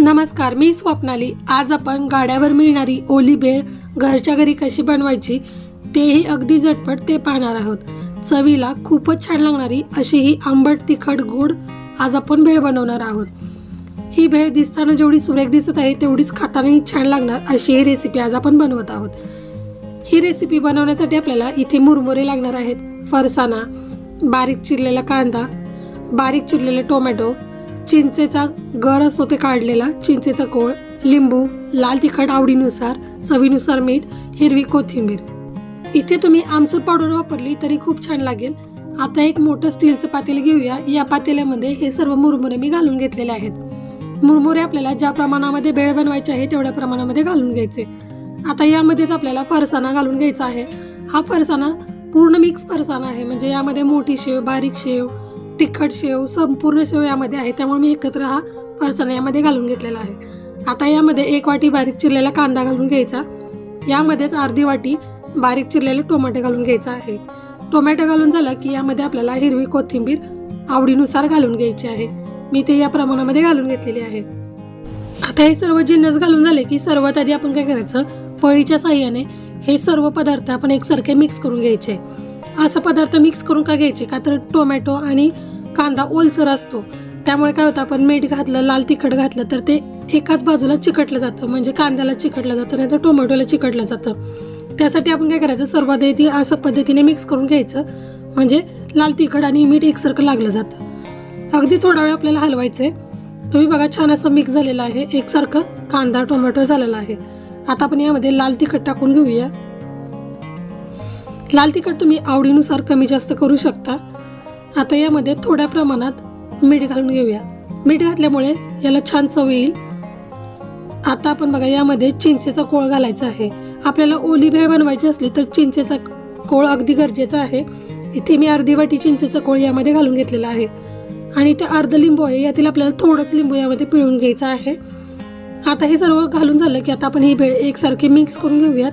नमस्कार मी स्वप्नाली. आज आपण गाड्यावर मिळणारी ओली भेळ घरच्या घरी कशी बनवायची तेही अगदी झटपट ते पाहणार आहोत. चवीला खूपच छान लागणारी अशी ही आंबट तिखट गोड आज आपण भेळ बनवणार आहोत. ही भेळ दिसताना जेवढी सुरेख दिसत आहे तेवढीच खातानाही छान लागणार अशी ही रेसिपी आज आपण बनवत आहोत. ही रेसिपी बनवण्यासाठी आपल्याला इथे मुरमुरे लागणार आहेत. फरसाणा बारीक चिरलेला कांदा बारीक चिरलेले टोमॅटो चिंचेचा गर असतो ते काढलेला चिंचेचा कोळ लिंबू लाल तिखट आवडीनुसार चवीनुसार मीठ हिरवी कोथिंबीर. इथे तुम्ही आमचूर पावडर वापरली तरी खूप छान लागेल. आता एक मोठं स्टीलचं पातेलं घेऊया. या पातेल्यामध्ये हे सर्व मुरमुरे मी घालून घेतलेले आहेत. मुरमुरे आपल्याला ज्या प्रमाणामध्ये भेळ बनवायचे आहे तेवढ्या प्रमाणामध्ये घालून घ्यायचे. आता यामध्येच आपल्याला फरसाणा घालून घ्यायचा आहे. हा फरसाणा पूर्ण मिक्स फरसाणा आहे. म्हणजे यामध्ये मोठी शेव बारीक शेव तिखट शेव संपूर्ण शेव यामध्ये आहे. त्यामुळे मी एकत्र हा फरसाणा यामध्ये घालून घेतलेला आहे. आता यामध्ये एक वाटी बारीक चिरलेला कांदा घालून घ्यायचा. यामध्येच अर्धी वाटी बारीक चिरलेले टोमॅटो घालून घ्यायचा आहे. टोमॅटो घालून झालं की यामध्ये आपल्याला हिरवी कोथिंबीर आवडीनुसार घालून घ्यायची आहे. मी ते या प्रमाणामध्ये घालून घेतलेली आहे. आता हे सर्व जिन्नस घालून झाले की सर्वात आधी आपण काय करायचं? पळीच्या साह्याने हे सर्व पदार्थ आपण एकसारखे मिक्स करून घ्यायचे. असं पदार्थ मिक्स करून का घ्यायचे? का तर टोमॅटो आणि कांदा ओलसर असतो. त्यामुळे काय होतं आपण मीठ घातलं लाल तिखट घातलं तर ते एकाच बाजूला चिकटलं जातं. म्हणजे कांद्याला चिकटलं जातं नाही तर टोमॅटोला चिकटलं जातं. त्यासाठी आपण काय करायचं सर्वात आधी असं पद्धतीने मिक्स करून घ्यायचं. म्हणजे लाल तिखट आणि मीठ एकसारखं लागलं जातं. अगदी थोडा वेळ आपल्याला हलवायचं आहे. तुम्ही बघा छान असं मिक्स झालेलं आहे. एकसारखं कांदा टोमॅटो झालेला आहे. आता आपण यामध्ये लाल तिखट टाकून घेऊया. लाल तिखट तुम्ही आवडीनुसार कमी जास्त करू शकता. आता यामध्ये थोड्या प्रमाणात मीठ घालून घेऊया. मीठ घातल्यामुळे याला छान चव येईल. आता आपण बघा यामध्ये चिंचेचा कोळ घालायचा आहे. आपल्याला ओली भेळ बनवायची असली तर चिंचेचा कोळ अगदी गरजेचा आहे. इथे मी अर्धी वाटी चिंचेचा कोळ यामध्ये घालून घेतलेला आहे. आणि ते अर्ध लिंबू आहे यातील आपल्याला थोडंच लिंबू यामध्ये पिळून घ्यायचं आहे. आता हे सर्व घालून झालं की आता आपण ही भेळ एकसारखी मिक्स करून घेऊयात.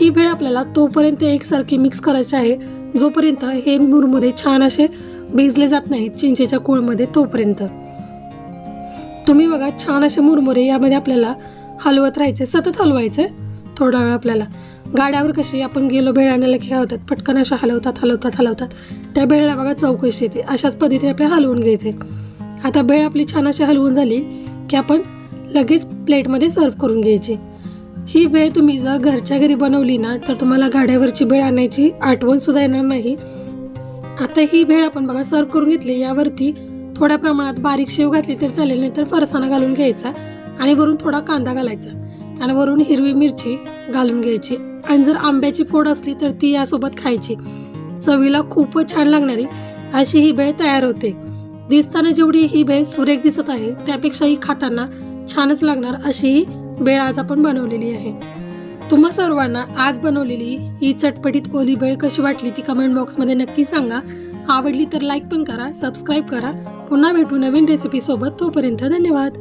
ही भेळ आपल्याला तोपर्यंत एकसारखी मिक्स करायची आहे. जोपर्यंत हे मुरमुरे छान असे भिजले जात नाहीत चिंचेच्या कोळमध्ये तोपर्यंत. तुम्ही बघा छान असे मुरमुरे यामध्ये आपल्याला हलवत राहायचे सतत हलवायचे थोडा वेळ आपल्याला. गाड्यावर कशी आपण गेलो भेळ आणायला की काय होतात पटकन अशा हलवतात हलवतात हलवतात. त्या भेळला बघा चौकशी येते. अशाच पद्धतीने आपल्याला हलवून घ्यायचे. आता भेळ आपली छान अशी हलवून झाली की आपण लगेच प्लेटमध्ये सर्व करून घ्यायची. ही भेळ तुम्ही जर घरच्या घरी बनवली ना तर तुम्हाला गाड्यावरची भेळ आणायची आठवण सुद्धा येणार नाही. आता ही भेळ आपण बघा सर्व करून घेतली यावरती थोड्या प्रमाणात बारीक शेव घातली तर चालेल नाही तर फरसाणा घालून घ्यायचा आणि वरून थोडा कांदा घालायचा आणि वरून हिरवी मिरची घालून घ्यायची. आणि जर आंब्याची फोड असली तर ती यासोबत खायची. चवीला खूपच छान लागणारी अशी ही भेळ तयार होते. दिसताना जेवढी ही भेळ सुरेख दिसत आहे त्यापेक्षाही खाताना छानच लागणार अशी ही भेळ आज आपण बनवलेली आहे. तुम्हा सर्वांना आज बनवलेली ही चटपटीत ओली भेळ कशी वाटली ती कमेंट बॉक्समध्ये नक्की सांगा. आवडली तर लाईक पण करा सबस्क्राईब करा. पुन्हा भेटू नवीन रेसिपीसोबत तोपर्यंत धन्यवाद.